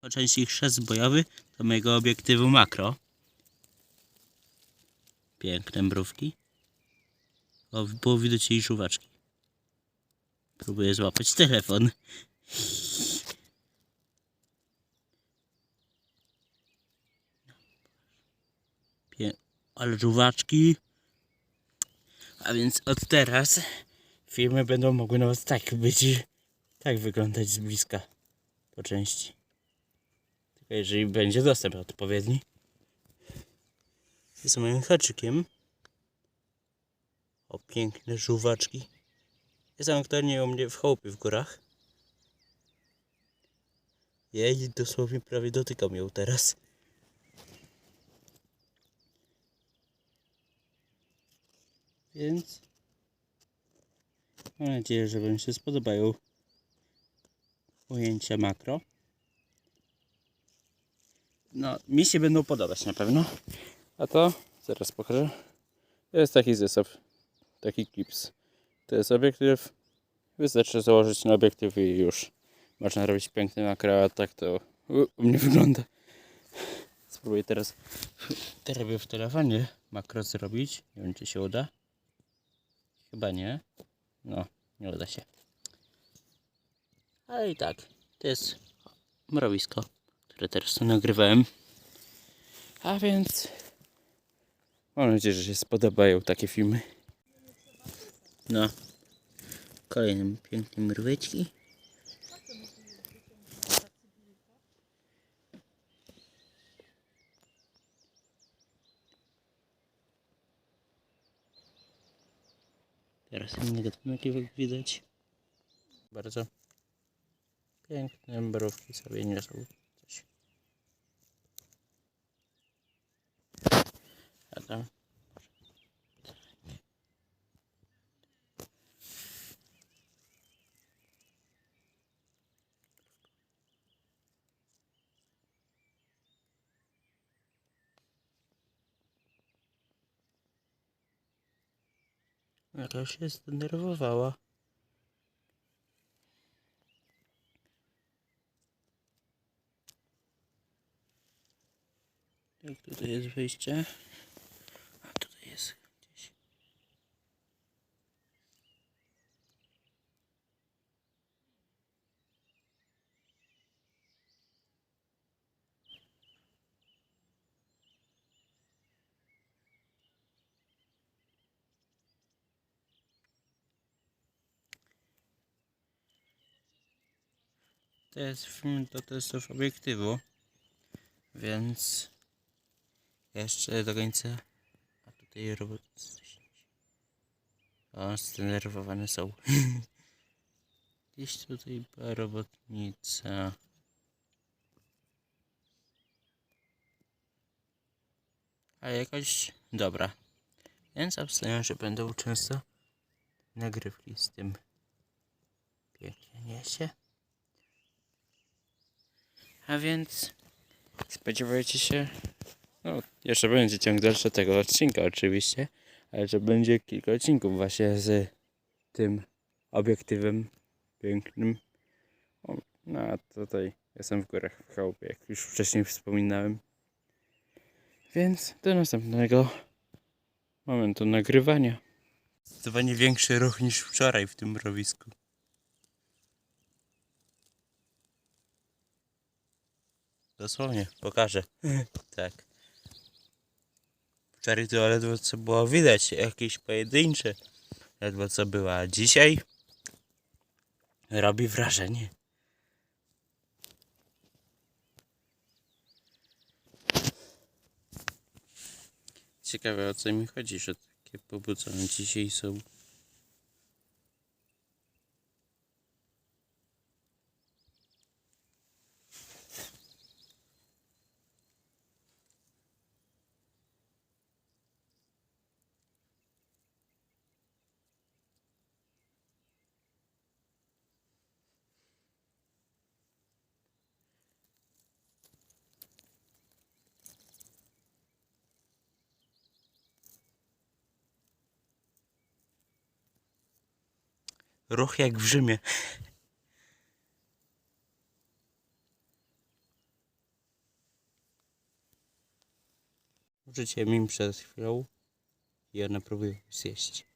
Po części chrzest bojowy do mojego obiektywu makro. Piękne mrówki. O, było widać jej żuwaczki. Próbuję złapać telefon. Pię ale żuwaczki. A więc od teraz filmy będą mogły nawet tak być, tak wyglądać z bliska po części. Jeżeli będzie dostęp odpowiedni. Z moim haczykiem. O, piękne żuwaczki. Jest aktualnie u mnie w chałupie w górach. Jej, dosłownie prawie dotykam ją teraz. Więc mam nadzieję, że Wam się spodobają ujęcia makro. No, mi się będą podobać na pewno. A to zaraz pokażę. To jest taki zestaw, taki klips. To jest obiektyw. Wystarczy założyć na obiektyw i już można robić piękny makro, tak to u, mnie wygląda. Spróbuję teraz teraz robię w telefonie makro zrobić. Nie wiem czy się uda. Chyba nie. No, nie uda się. Ale i tak, to jest mrowisko, które teraz tu nagrywałem. A więc mam nadzieję, że się spodobają takie filmy. No, kolejne piękne mróweczki. Teraz negatywnie jak widać. Bardzo piękne mrówki sobie nie są coś. A tam jakaś się zdenerwowała. Jak tutaj jest wyjście? A tutaj jest gdzieś. To jest film do testów obiektywu, więc jeszcze do końca. A tutaj robot. O, zdenerwowane są. Gdzieś tutaj była robotnica. Ale jakoś dobra. Więc obstawiam, że będą często nagrywki z tym. Pięknie niesie. A więc spodziewajcie się, no jeszcze będzie ciąg dalszy tego odcinka oczywiście, ale że będzie kilka odcinków właśnie z tym obiektywem pięknym. O, no a tutaj jestem w górach w chałupie, jak już wcześniej wspominałem. Więc do następnego momentu nagrywania. Zdecydowanie większy ruch niż wczoraj w tym mrowisku. Dosłownie, pokażę. tak. Wczoraj to ledwo co było widać, jakieś pojedyncze. Ledwo co było, a dzisiaj robi wrażenie. Ciekawe o co mi chodzi, że takie pobudzone dzisiaj są. Roch jak w Rzymie. Życie mi przez chwilę i one próbują zjeść.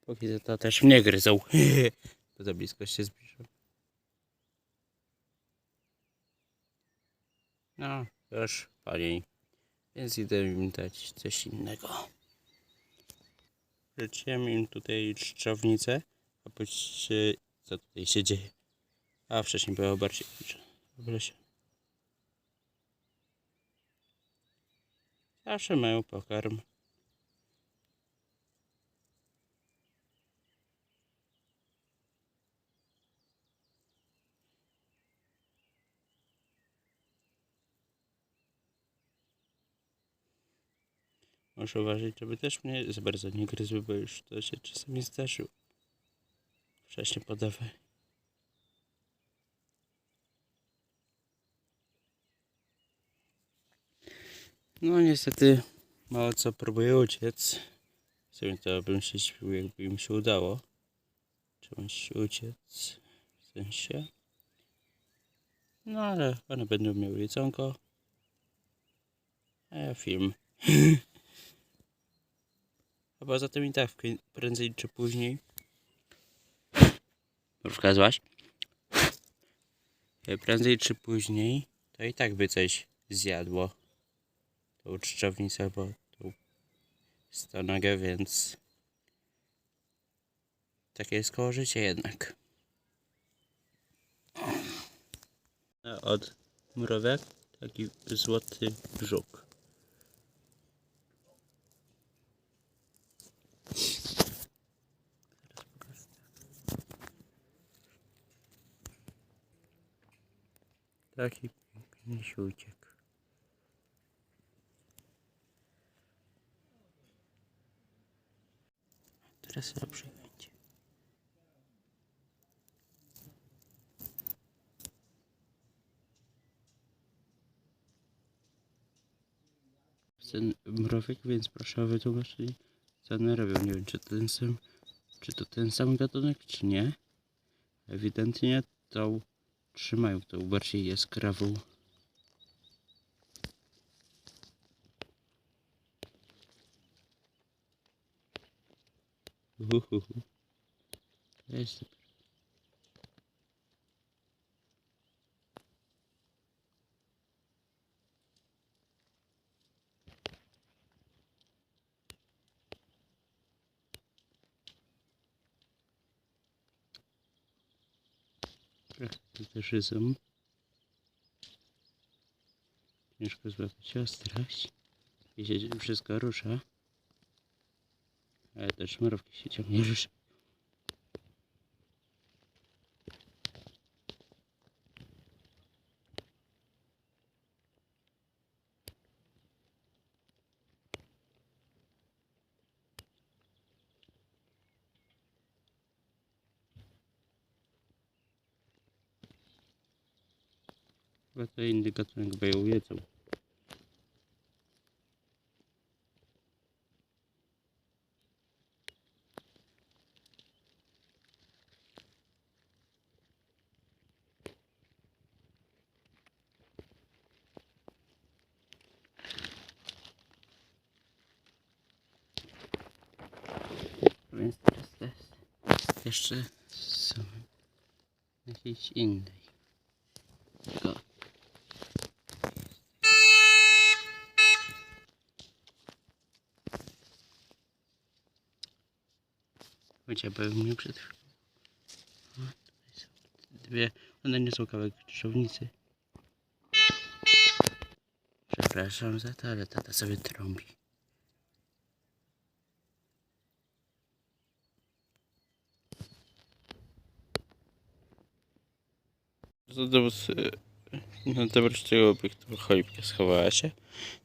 Póki to też mnie gryzą, bo za blisko się zbliżyłem. No, już pani. Więc idę im dać coś innego. Wrzuciłem im tutaj czczownicę. A patrzcie, co tutaj się dzieje. A wcześniej było bardziej lesie. Zawsze mają pokarm. Muszę uważać, żeby też mnie za bardzo nie gryzły, bo już to się czasami zdarzyło. Wcześniej podawaj. No niestety mało co próbuje uciec. W to bym się śpił, jakby im się udało. Czymś uciec. W sensie. No ale one będą miały jedzonko. A ja film. A poza tym i tak prędzej czy później. Pokazłaś? E, Prędzej czy później to i tak by coś zjadło. Tą czczownicę albo tą stonogę, więc takie jest koło życia jednak. A od mrówek taki złoty brzuch. Taki piękny się uciekł. Teraz będzie. Ten mrówek, więc proszę o wytłumaczenie, co one robią. Nie wiem, czy to ten sam, czy to ten sam gatunek, czy nie. Ewidentnie tą trzymają tą bardziej jaskrawą. Uhuhu. Jest um. Ciężko złapać ostrość. I się wszystko rusza. Ale też mrówki się ciągnie rusza. Chyba to inny gatunek, jedzą. Więc test. Jeszcze są jakiejś innej. Tylko Powiedziałbym mnie przed chwilą. Dwie. One nie są kawałek krzyżownicy. Przepraszam za to, ale tata sobie trąbi. To dobrze, tego obiektu cholipka schowała się.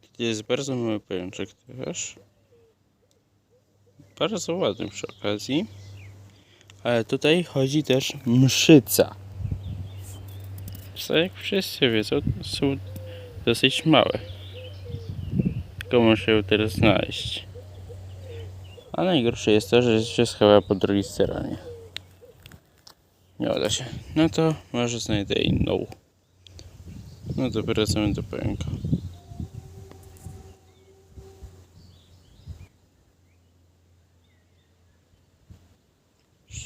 Tutaj jest bardzo mały pajączek też. Bardzo ładny przy okazji. Ale tutaj chodzi też mszyca. Co jak wszyscy wiedzą, są dosyć małe. Tylko muszę ją teraz znaleźć. A najgorsze jest to, że się schowa po drugiej stronie. Nie uda się. No to może znajdę inną. No to wracamy do pająka.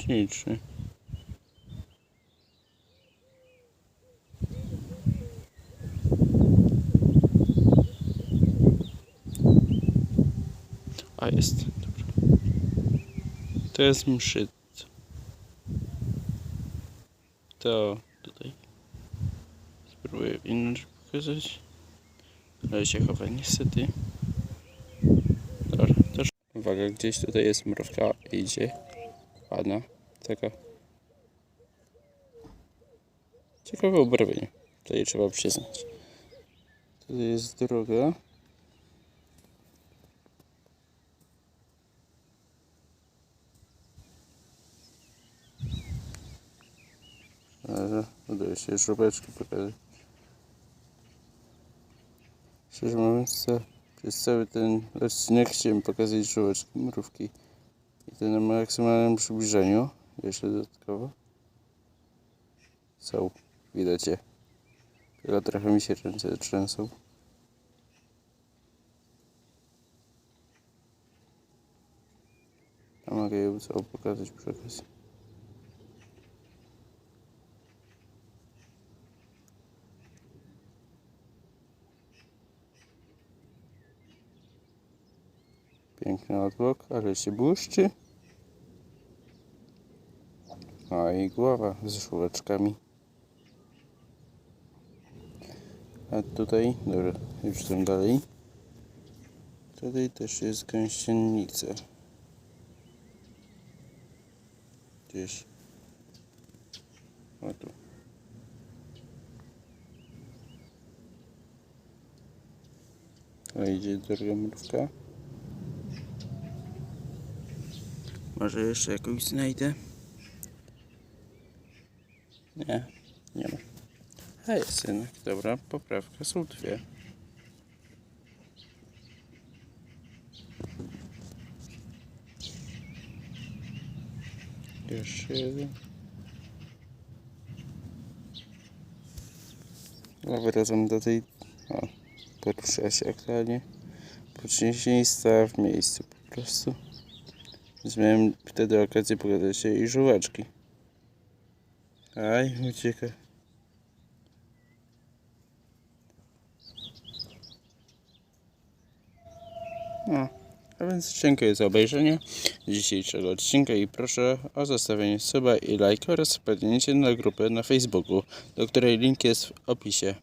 Śliczny. A jest, dobra. To jest mszyc. To tutaj. Spróbuję inaczej pokazać. Ale się chowa niestety. Dobra, też. Uwaga, gdzieś tutaj jest mrówka. Idzie. Ładna. Taka. Ciekawe ubarwienie. Tutaj trzeba przyznać. Tutaj jest droga. Ale udaje się żubeczki pokazać. Szczerze mówiąc, przez cały ten odcinek chciałem pokazać żółeczki, mrówki. I to na maksymalnym przybliżeniu. Jeszcze dodatkowo. Są. Widać je. Tylko trochę mi się ręce trzęsą. A mogę je całą pokazać przy okazji. Piękny odblok, ale się błyszczy. A i głowa z żółeczkami. A tutaj, dobra, już tam dalej. Tutaj też jest gęsienica. Gdzieś. O tu. A idzie druga mrówka. Może jeszcze jakąś znajdę? Nie, nie ma. A jest jednak, dobra, poprawka, są dwie. Jeszcze jeden. No, wracam do tej... O, porusza się aktualnie. Później stała w miejscu po prostu. Więc miałem wtedy okazję pogadać się i żółeczki. Aj, ucieka. No, a więc dziękuję za obejrzenie dzisiejszego odcinka i proszę o zostawienie suba i lajka oraz wpadnięcie na grupę na Facebooku, do której link jest w opisie.